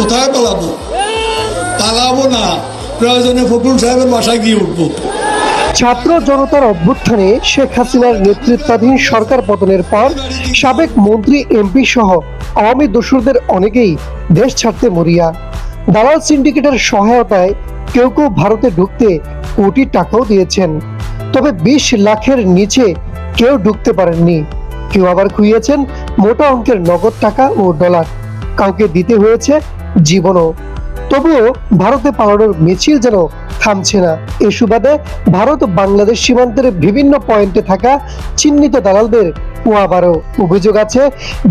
কোথায় পালাবো? পালাবো না। প্রয়োজনে ফখরুল সাহেবের বাসায় গিয়ে উঠবো। ছাত্র জনতার অভ্যুত্থানে শেখ হাসিনার নেতৃত্বাধীন সরকার পতনের পর সাবেক মন্ত্রী এমপি সহ আওয়ামী দোসরদের অনেকেই দেশ ছাড়তে মরিয়া। দালাল সিন্ডিকেটের সহায়তায় কেউ কেউ ভারতে ঢুকতে কোটি টাকাও দিয়েছেন। তবে বিশ লাখের নিচে কেউ ঢুকতে পারেননি। কেউ আবার খুইয়েছেন মোটা অঙ্কের নগদ টাকা ও ডলার। কাউকে দিতে হয়েছে জীবনও। তবুও ভারতে পালানোর মিছিল যেন থামছে না, এ সুবাদে ভারত বাংলাদেশ সীমান্তের বিভিন্ন পয়েন্টে থাকা চিহ্নিত দালালদের আবারও অভিযোগ আছে,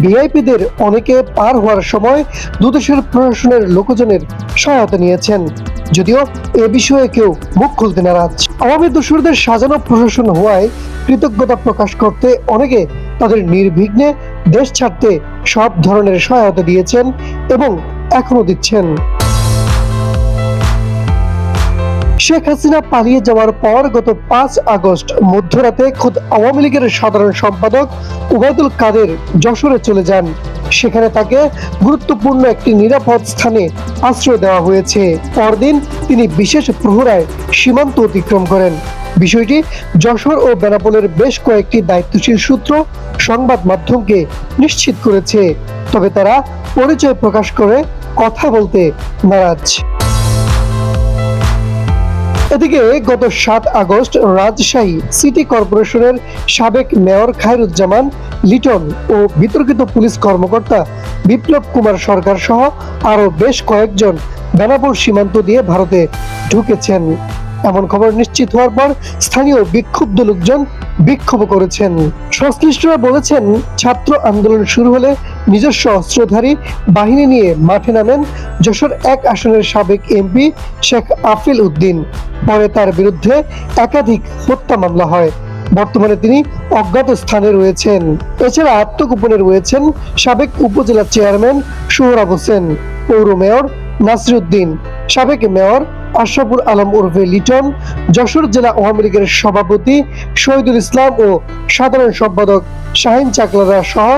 ভিআইপিদের অনেকে পার হওয়ার সময় দুদেশের প্রশাসনের লোকজনের সহায়তা নিয়েছেন। যদিও এ বিষয়ে কেউ মুখ খুলতে নারাজ। আওয়ামী দোসরদের সাজানো প্রশাসন হওয়ায় কৃতজ্ঞতা প্রকাশ করতে অনেকে তাদের নির্বিঘ্নে দেশ ছাড়তে সব ধরনের সহায়তা দিয়েছেন এবং এখনও দিচ্ছেন। শেখ হাসিনা পালিয়ে যাওয়ার পর গত পাঁচ আগস্ট মধ্যরাতে খুদ আওয়ামী লীগের সাধারণ সম্পাদক উবায়দুল কাদের যশোরে চলে যান। সেখানে তাকে গুরুত্বপূর্ণ একটি নিরাপদ স্থানে আশ্রয় দেওয়া হয়েছে। পরদিন তিনি বিশেষ প্রহরায় সীমান্ত অতিক্রম করেন। বিষয়টি যশোর ও বেনাপোলের বেশ কয়েকটি দায়িত্বশীল সূত্র সংবাদ মাধ্যমকে নিশ্চিত করেছে। তবে তারা পরিচয় প্রকাশ করে কথা বলতে নারাজ। এদিকে গত সাত আগস্ট রাজশাহী সিটি কর্পোরেশনের সাবেক মেয়র খায়রুজ্জামান, লিটন ও বিতর্কিত পুলিশ কর্মকর্তা বিপ্লব কুমার সরকার সহ আরও বেশ কয়েকজন বেনাপুর সীমান্ত দিয়ে ভারতে ঢুকেছেন। এমন খবর নিশ্চিত হওয়ার পর স্থানীয় বিক্ষুব্ধ লোকজন বিক্ষোভ করেছেন। সংশ্লিষ্টরা বলেছেন, ছাত্র আন্দোলন শুরু হলে নিজস্ব অস্ত্রধারী বাহিনী নিয়ে মাঠে নামেন যশোর এক আসনের সাবেক এমপি শেখ আফিল উদ্দিন। পরে তার বিরুদ্ধে একাধিক হত্যা মামলা হয়। বর্তমানে তিনি অজ্ঞাত স্থানে রয়েছেন। এছাড়া আত্মগোপনে রয়েছেন সাবেক উপজেলা চেয়ারম্যান সোহরাব হোসেন, পৌর মেয়র নাসিরুদ্দিন সাবেক মেয়র আশরাফুল আলম উর্ফে লিটন, যশোর জেলা আওয়ামী লীগের সভাপতি শহীদুল ইসলাম ও সাধারণ সম্পাদক শাহিন চাকলারা সহ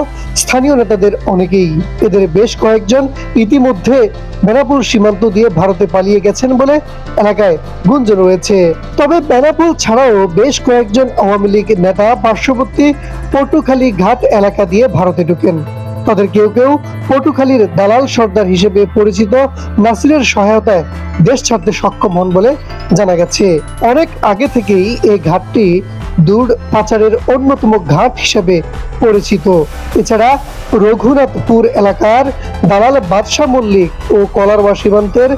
স্থানীয় নেতাদের অনেকেই। এদের বেশ কয়েকজন ইতিমধ্যে বেনাপুর সীমান্ত দিয়ে ভারতে পালিয়ে গেছেন বলে এলাকায় গুঞ্জন রয়েছে। তবে বেনাপুল ছাড়াও বেশ কয়েকজন আওয়ামী লীগ নেতা পার্শ্ববর্তী পটুখালী ঘাট এলাকা দিয়ে ভারতে ঢুকেন। তাদের কেউ কেউ পটুখালীর দালাল সর্দার হিসেবে পরিচিত নাসিরের সহায়তায় দেশ ছাড়তে সক্ষম হন বলে জানা গেছে। অনেক আগে থেকেই এই ঘাটটি দূর পাচারের অন্যতম ঘাট হিসেবে পরিচিত। এছাড়া রঘুনাথপুর এলাকার দালাল বাদশাহ মল্লিক ও কলারবা সীমান্তের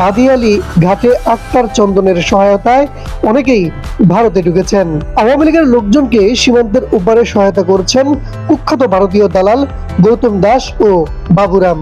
বাদিয়ালি ঘাটে আক্তার চন্দনের সহায়তায় অনেকেই ভারতে ঢুকেছেন। আওয়ামী লীগের লোকজনকে সীমান্তের উপারে সহায়তা করছেন কুখ্যাত ভারতীয় দালাল গৌতম দাস ও বাবুরাম।